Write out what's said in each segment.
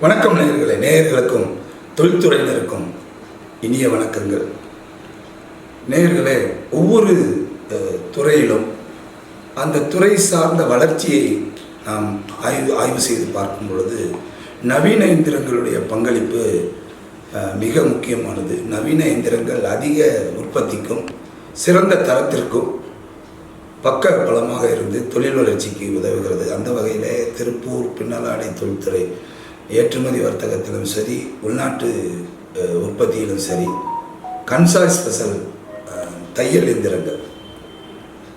வணக்கம் நேயர்களே நேயர்களுக்கும் தொழில்துறையினருக்கும் இனிய வணக்கங்கள். நேயர்களே ஒவ்வொரு துறையிலும் அந்த துறை சார்ந்த வளர்ச்சியை நாம் ஆய்வு ஆய்வு செய்து பார்க்கும் பொழுது நவீன இயந்திரங்களுடைய பங்களிப்பு மிக முக்கியமானது. நவீன இயந்திரங்கள் அதிக உற்பத்திக்கும் சிறந்த தரத்திற்கும் பக்க பலமாக இருந்து தொழில் வளர்ச்சிக்கு உதவுகிறது. அந்த வகையிலே திருப்பூர் பின்னலாடை தொழில்துறை ஏற்றுமதி வர்த்தகத்திலும் சரி உள்நாட்டு உற்பத்தியிலும் சரி கன்சா ஸ்பெஷல் தையல் எந்திரங்கள்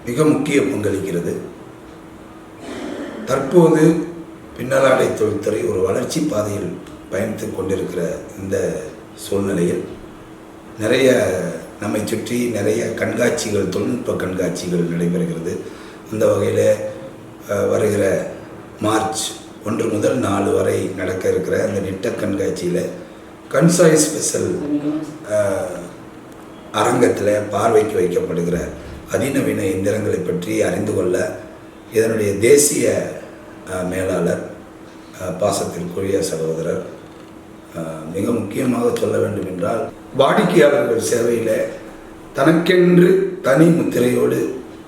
மிக முக்கிய பங்களிக்கிறது. தற்போது பின்னலாடை தொழில்துறை ஒரு வளர்ச்சி பாதையில் பயணித்து கொண்டிருக்கிற இந்த சூழ்நிலையில் நிறைய நம்மை சுற்றி நிறைய கண்காட்சிகள் தொழில்நுட்ப கண்காட்சிகள் நடைபெறுகிறது. அந்த வகையில் வருகிற மார்ச் ஒன்று முதல் நாலு வரை நடக்க இருக்கிற அந்த நிட்ட கண்காட்சியில் கன்சாய் ஸ்பெஷல் அரங்கத்தில் பார்வைக்கு வைக்கப்படுகிற அதிநவீன எந்திரங்களை பற்றி அறிந்து கொள்ள இதனுடைய தேசிய மேலாளர் பாசத்திற்குரிய சகோதரர் மிக முக்கியமாக சொல்ல வேண்டும் என்றால் வாடிக்கையாளர்கள் சேவையில் தனக்கென்று தனி முத்திரையோடு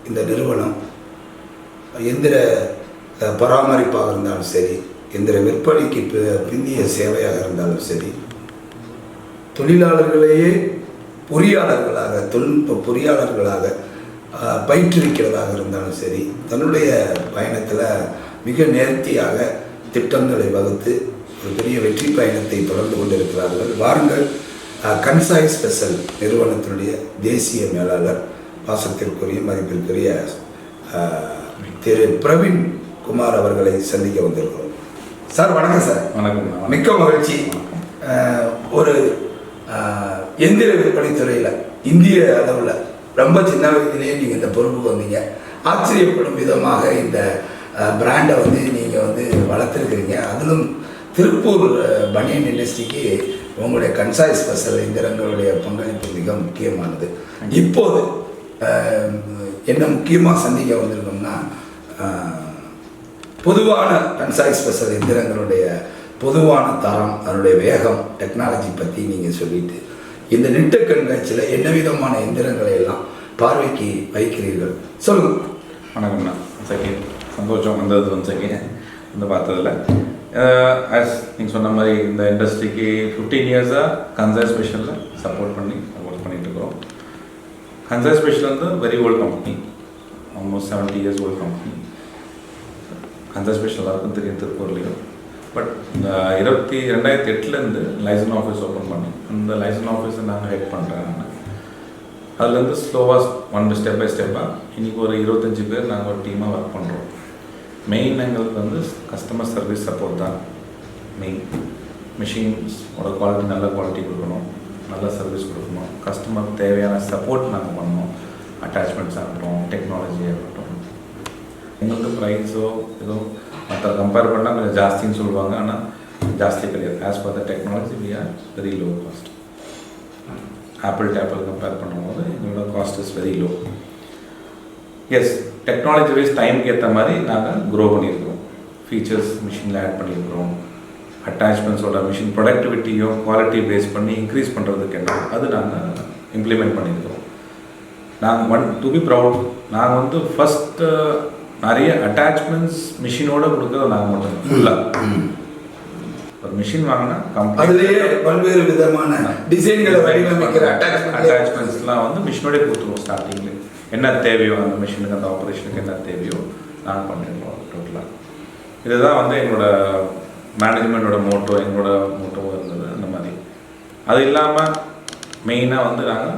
இந்த நிறுவனம் எந்திர பராமரிப்பாக இருந்தாலும் சரி எந்திர விற்பனைக்கு பிந்திய சேவையாக இருந்தாலும் சரி தொழிலாளர்களையே பொறியாளர்களாக தொழில்நுட்ப பொறியாளர்களாக பயிற்றுவிக்கிறதாக இருந்தாலும் சரி தன்னுடைய பயணத்தில் மிக நேர்த்தியாக திட்டங்களை வகுத்து ஒரு பெரிய வெற்றி பயணத்தை தொடர்ந்து கொண்டிருக்கிறார்கள். வாருங்கள் கன்சாய் ஸ்பெஷல் நிறுவனத்தினுடைய தேசிய மேலாளர் பாசத்திற்குரிய மதிப்பிற்குரிய திரு பிரவீன் குமார் அவர்களை சந்திக்க வந்திருக்கிறோம். சார் வணக்கம் சார். வணக்கம் மிக்க மகிழ்ச்சி. ஒரு எந்திர விற்பனை துறையில் இந்திய அளவில் ரொம்ப சின்ன வயதிலேயே நீங்கள் இந்த பொறுப்புக்கு வந்தீங்க. ஆச்சரியப்படும் விதமாக இந்த பிராண்டை வந்து நீங்கள் வந்து வளர்த்துருக்கிறீங்க. அதிலும் திருப்பூர் பனியன் இண்டஸ்ட்ரிக்கு உங்களுடைய கன்சாய் ஸ்பெஷல் எந்திரங்களுடைய பங்களிப்பு மிக முக்கியமானது. இப்போது என்ன முக்கியமாக சந்திக்க வந்திருக்கோம்னா பொதுவான கன்சாய் ஸ்பெஷல் எந்திரங்களுடைய பொதுவான தரம் அதனுடைய வேகம் டெக்னாலஜி பற்றி நீங்கள் சொல்லிட்டு இந்த நிட்ட கண்காட்சியில் என்ன விதமான எந்திரங்களை எல்லாம் பார்வைக்கு வைக்கிறீர்கள். சொல்லுங்கள் வணக்கம்ண்ணா செகண்ட் சந்தோஷம் வந்தது வந்து செகண்ட் வந்து பார்த்ததில் ஆஸ் நீங்கள் சொன்ன மாதிரி இந்த இண்டஸ்ட்ரிக்கு ஃபிஃப்டீன் இயர்ஸாக கன்சர் ஸ்பெஷலில் சப்போர்ட் பண்ணி ஒர்க் பண்ணிகிட்டு இருக்கிறோம். கன்சர் ஸ்பெஷல் வந்து very old company almost seventy years old company concern special எல்லாருக்கும் தெரியும் திருப்பூர்லேயும் பட் இந்த இருபத்தி ரெண்டாயிரத்தி எட்டுலேருந்து லைசன் ஆஃபீஸ் ஓப்பன் பண்ணி அந்த லைசன் ஆஃபீஸை நாங்கள் ஹெல்ப் பண்ணுறேன் நான். அதுலேருந்து ஸ்லோவாக ஒன் ஸ்டெப் பை ஸ்டெப்பாக இன்றைக்கி ஒரு இருபத்தஞ்சி பேர் நாங்கள் ஒரு டீமாக ஒர்க் பண்ணுறோம் மெயின் எங்களுக்கு வந்து கஸ்டமர் சர்வீஸ் சப்போர்ட் தான். மெயின் மிஷின்ஸோட குவாலிட்டி நல்ல குவாலிட்டி கொடுக்கணும். நல்ல சர்வீஸ் கொடுக்கணும். கஸ்டமருக்கு தேவையான சப்போர்ட் நாங்கள் பண்ணணும். அட்டாச்மெண்ட்ஸ் ஆகட்டும் டெக்னாலஜி ஆகட்டும். எங்களுக்கு ப்ரைஸோ ஏதோ மற்ற கம்பேர் பண்ணால் கொஞ்சம் ஜாஸ்தின்னு சொல்லுவாங்க. ஆனால் ஜாஸ்தி கிடையாது. As per the technology we are very low cost apple to apple compare பண்ணும்போது எங்களோட cost is very low as technology wise டைமுக்கு ஏற்ற மாதிரி நாங்கள் க்ரோ பண்ணியிருக்கிறோம். ஃபீச்சர்ஸ் மிஷினில் ஆட் பண்ணியிருக்கிறோம். அட்டாச்மெண்ட்ஸோட மிஷின் ப்ரொடக்டிவிட்டியோ குவாலிட்டி பேஸ் பண்ணி இன்க்ரீஸ் பண்ணுறதுக்கு என்ன? அது நாங்கள் இம்ப்ளிமெண்ட் பண்ணியிருக்கிறோம். நாங்கள் ஒன் டு பி ப்ரவுட் நாங்கள் வந்து ஃபஸ்ட்டு நிறைய அட்டாச்மெண்ட்ஸ் மிஷினோட கொடுக்குறது நாங்கள் மட்டும் ஃபுல்லாக ஒரு மிஷின் வாங்கினா அதுலேயே பல்வேறு விதமான டிசைன்களை வடிவமைக்கிற அட்டாச்மெண்ட் அட்டாச்மெண்ட்ஸ்லாம் வந்து மிஷினோடய கொடுத்துருவோம் ஸ்டார்டிங்கில் என்ன தேவையோ அந்த மிஷினுக்கு அந்த ஆப்ரேஷனுக்கு என்ன தேவையோ நாங்கள் பண்ணிடுவோம் டோட்டலாக இதுதான் வந்து எங்களோட மேனேஜ்மெண்ட்டோட மோட்டோ எங்களோட மோட்டோவும் இருந்தது அந்த மாதிரி. அது இல்லாமல் மெயினாக வந்து நாங்கள்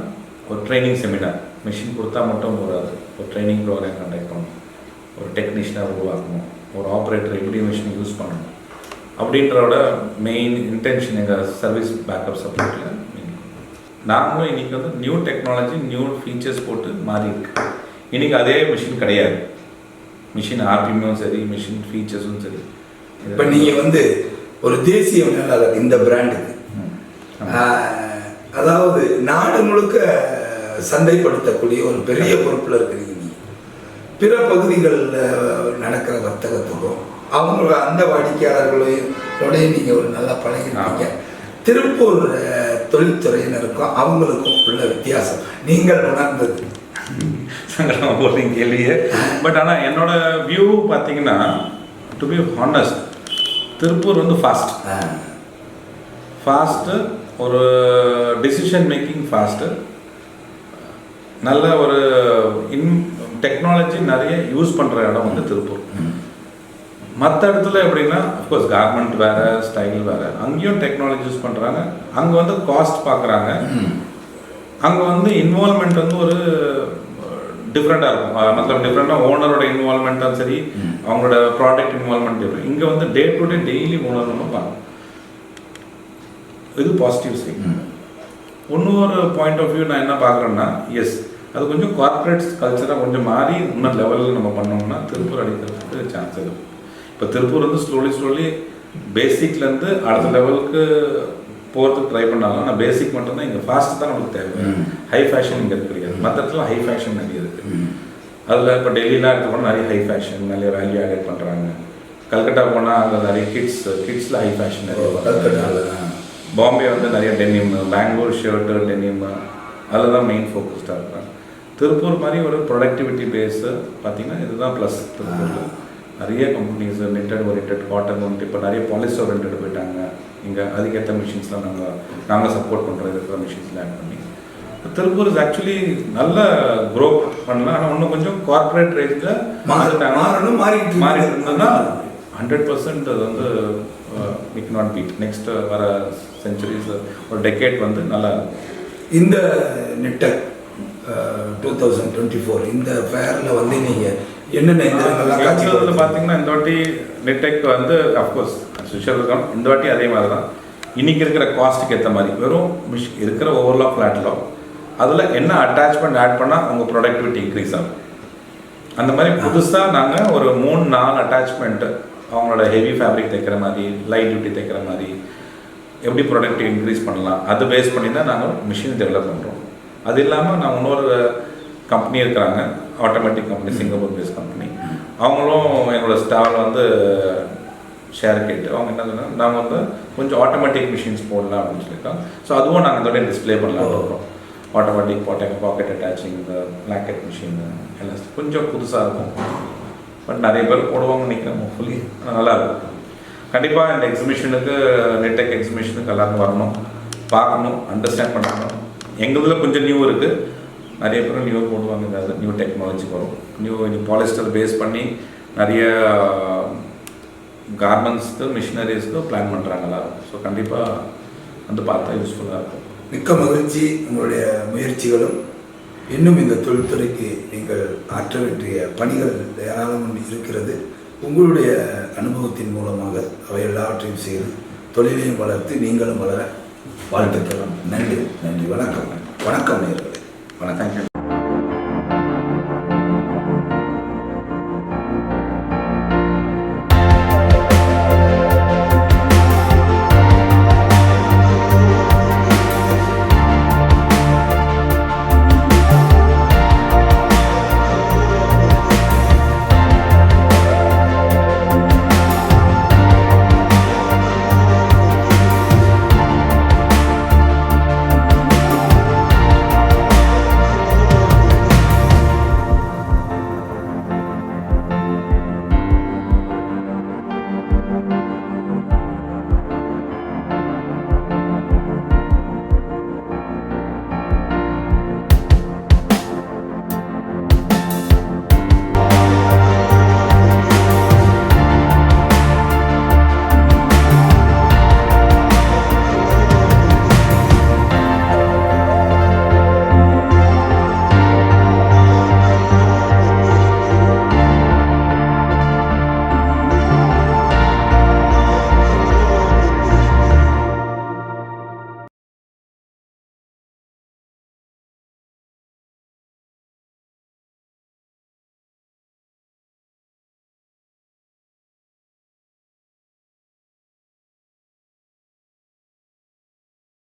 ஒரு ட்ரைனிங் செமினார் மிஷின் கொடுத்தா மட்டும் போகாது ஒரு ட்ரைனிங் ப்ரோக்ராம் கண்டக்ட் பண்ணணும். ஒரு டெக்னீஷியனாக உருவாக்கணும். ஒரு ஆப்ரேட்டர் எப்படி மிஷின் யூஸ் பண்ணணும். அப்படின்றோட மெயின் இன்டென்ஷன் எங்கள் சர்வீஸ் பேக்கப் சப்போர்ட்டில் மெயின் நாமளும் இன்னைக்கு வந்து நியூ டெக்னாலஜி நியூ ஃபீச்சர்ஸ் போட்டு மாறி இருக்கு. இன்னைக்கு அதே மிஷின் கிடையாது. மிஷின் ஆர்பிஎம்மும் சரி மிஷின் ஃபீச்சர்ஸும் சரி. இப்போ நீங்கள் வந்து ஒரு தேசிய மேலாளர் இந்த பிராண்டுக்கு அதாவது நாடு முழுக்க சந்தைப்படுத்தக்கூடிய ஒரு பெரிய பொறுப்பில் இருக்கிறீங்க. பிற பகுதிகளில் நடக்கிற வர்த்தகத்துக்கும் அவங்க அந்த வாடிக்கையாளர்களோடய நீங்கள் ஒரு நல்லா பழகிருக்கீங்க திருப்பூர் தொழில்துறையினருக்கும் அவங்களுக்கும் உள்ள வித்தியாசம். நீங்கள் உணர்ந்தது. சங்கடமாக போடுறீங்க கேள்வியே. பட் ஆனால் என்னோட வியூ பார்த்தீங்கன்னா டு பி ஹானஸ்ட் திருப்பூர் வந்து ஃபாஸ்ட் ஃபாஸ்ட்டு ஒரு டிசிஷன் மேக்கிங் ஃபாஸ்ட்டு நல்ல ஒரு இன் டெக்னாலஜி நிறைய யூஸ் பண்ணுற இடம் வந்து திருப்பூர் மற்ற இடத்துல எப்படின்னா அஃப்கோர்ஸ் கார்மெண்ட் வேறு ஸ்டைல் வேறு அங்கேயும் டெக்னாலஜி யூஸ் பண்ணுறாங்க அங்கே வந்து காஸ்ட் பார்க்குறாங்க. அங்கே வந்து இன்வால்மெண்ட் வந்து ஒரு டிஃப்ரெண்ட்டாக இருக்கும் மத்தம் டிஃப்ரெண்ட்டாக ஓனரோட இன்வால்மெண்ட்டும் சரி. அவங்களோட ப்ராடக்ட் இன்வால்மெண்ட் டிஃப்ரெண்ட் இங்கே வந்து day to day daily owner பார்க்கணும் இது பாசிட்டிவ் சைட். இன்னொரு பாயிண்ட் ஆஃப் வியூ நான் என்ன பார்க்குறேன்னா எஸ் அது கொஞ்சம் கார்ப்பரேட் கல்ச்சராக கொஞ்சம் மாறி இன்னும் லெவலில் நம்ம பண்ணோம்னா திருப்பூர் அடிக்கிறதுக்கு சான்ஸ் இருக்கு. இப்போ திருப்பூர் வந்து ஸ்லோலி ஸ்லோலி பேசிக்லேருந்து அடுத்த லெவலுக்கு போகிறதுக்கு ட்ரை பண்ணாலும் ஆனால் பேசிக் மட்டும்தான் இங்கே ஃபாஸ்ட் தான் நமக்கு தேவை. ஹை ஃபேஷன் இங்கே கிடையாது. மற்ற இடத்துல ஹை ஃபேஷன் நிறைய இருக்குது. அதில் இப்போ டெல்லிலாம் எடுத்துக்கோனா நிறைய ஹை ஃபேஷன் நிறைய வேல்யூ ஆடட் பண்ணுறாங்க கல்கட்டா போனால் அங்கே நிறைய கிட்ஸ் கிட்ஸில் ஹை ஃபேஷன் நிறைய பாம்பே வந்து நிறைய டெனிம் பெங்களூர் ஷர்ட்டு டெனிம் அதில் தான் மெயின் ஃபோக்கஸ்டாக இருக்கிறாங்க திருப்பூர் மாதிரி ஒரு ப்ரொடக்டிவிட்டி பேஸு பார்த்தீங்கன்னா இதுதான் ப்ளஸ் திருப்பூரில். நிறைய கம்பெனிஸ் நெட்டட் ஓரியன்ட் காட்டன் வந்துட்டு இப்போ நிறைய பாலிஸ் ஓரியன்ட் போயிட்டாங்க. இங்கே அதுக்கேற்ற மிஷின்ஸ்லாம் நாங்கள் நாங்கள் சப்போர்ட் பண்ணுறோம் இருக்கிற மிஷின்ஸ்லாம் ஆட் பண்ணி. திருப்பூர் இஸ் ஆக்சுவலி நல்ல க்ரோ பண்ணலாம். ஆனால் இன்னும் கொஞ்சம் கார்ப்பரேட் ரேஞ்சில் மாற- மாறணும், மாறிட்டு இருக்கு. மாறி இருந்ததுன்னா ஹண்ட்ரட் பர்சன்ட் அது வந்து இட் நாட் பீட் நெக்ஸ்ட் வர செஞ்சுரிஸ் ஒரு டெக்கேட் வந்து நல்லா. இந்த நெட்டர் டூ தௌசண்ட் டுவெண்ட்டி ஃபோர் இந்த ஃபேரில் வந்து நீங்கள் என்னென்ன எந்திரங்கள்லாம் காட்சி எங்களதுல பார்த்தீங்கன்னா இந்த வாட்டி நெட்டெக் வந்து அஃப்கோர்ஸ் சுஷல் இருக்கும் இந்த வாட்டி அதே மாதிரி தான் இன்னைக்கு இருக்கிற காஸ்ட்டுக்கு ஏற்ற மாதிரி. வெறும் மிஷ் இருக்கிற ஓவர்லாக் ஃப்ளாட்டில் அதில் என்ன அட்டாச்மெண்ட் ஆட் பண்ணால் உங்கள் ப்ரொடக்டிவிட்டி இன்க்ரீஸ் ஆகும். அந்த மாதிரி புதுசாக நாங்கள் ஒரு மூணு நாலு அட்டாச்மெண்ட்டு அவங்களோட ஹெவி ஃபேப்ரிக் தைக்கிற மாதிரி லைட் டியூட்டி தைக்கிற மாதிரி எப்படி ப்ரொடக்டிவ் இன்க்ரீஸ் பண்ணலாம் அதை பேஸ் பண்ணி தான் நாங்கள் மிஷின் டெவலப் பண்ணுறோம் அது இல்லாமல் நான் இன்னொரு கம்பெனி இருக்கிறாங்க. Automatic company Singapore base company அவங்களும் எங்களோட ஸ்டால் வந்து ஷேர் கேட்டு அவங்க என்ன சொன்னாங்க நாங்கள் வந்து கொஞ்சம் ஆட்டோமேட்டிக் மிஷின்ஸ் போடலாம் அப்படின்னு சொல்லியிருக்காங்க. ஸோ அதுவும் நாங்கள் இதோட டிஸ்ப்ளே பண்ணலாம் இருக்கிறோம் ஆட்டோமேட்டிக் பாட்டக் பாக்கெட் அட்டாச்சிங் இந்த பிளாக்கெட் மிஷின் எல்லாம் கொஞ்சம் புதுசாக இருக்கும். பட் நிறைய பேர் போடுவாங்க நினைக்கிறேன் ஹோப்ஃபுல்லி நல்லா இருக்கும். கண்டிப்பாக இந்த எக்ஸிபிஷனுக்கு நெட்டெக் எக்ஸிபிஷனுக்கு எல்லாரும் வரணும். பார்க்கணும் அண்டர்ஸ்டாண்ட் பண்ணணும். எங்களுதில் கொஞ்சம் நியூ இருக்குது நிறைய பேரும் நியூ போடுவாங்க. இந்த நியூ டெக்னாலஜி வரும். நியூ பாலிஸ்டர் பேஸ் பண்ணி நிறைய கார்மெண்ட்ஸ்க்கு மிஷினரிஸ்க்கு பிளான் பண்ணுறாங்க எல்லாரும். ஸோ கண்டிப்பாக வந்து பார்த்தா யூஸ்ஃபுல்லாக இருக்கும். மிக்க மகிழ்ச்சி உங்களுடைய முயற்சிகளும். இன்னும் இந்த தொழில்துறைக்கு நீங்கள் ஆற்ற வேண்டிய பணிகள் ஏராளம் இருக்கிறது. உங்களுடைய அனுபவத்தின் மூலமாக அவை எல்லாவற்றையும் செய்து தொழிலையும் வளர்த்து நீங்களும் வளர வாழ்த்துக்கிறோம் நன்றி நன்றி வணக்கம். வணக்கம் நேர்களை வணக்கம்.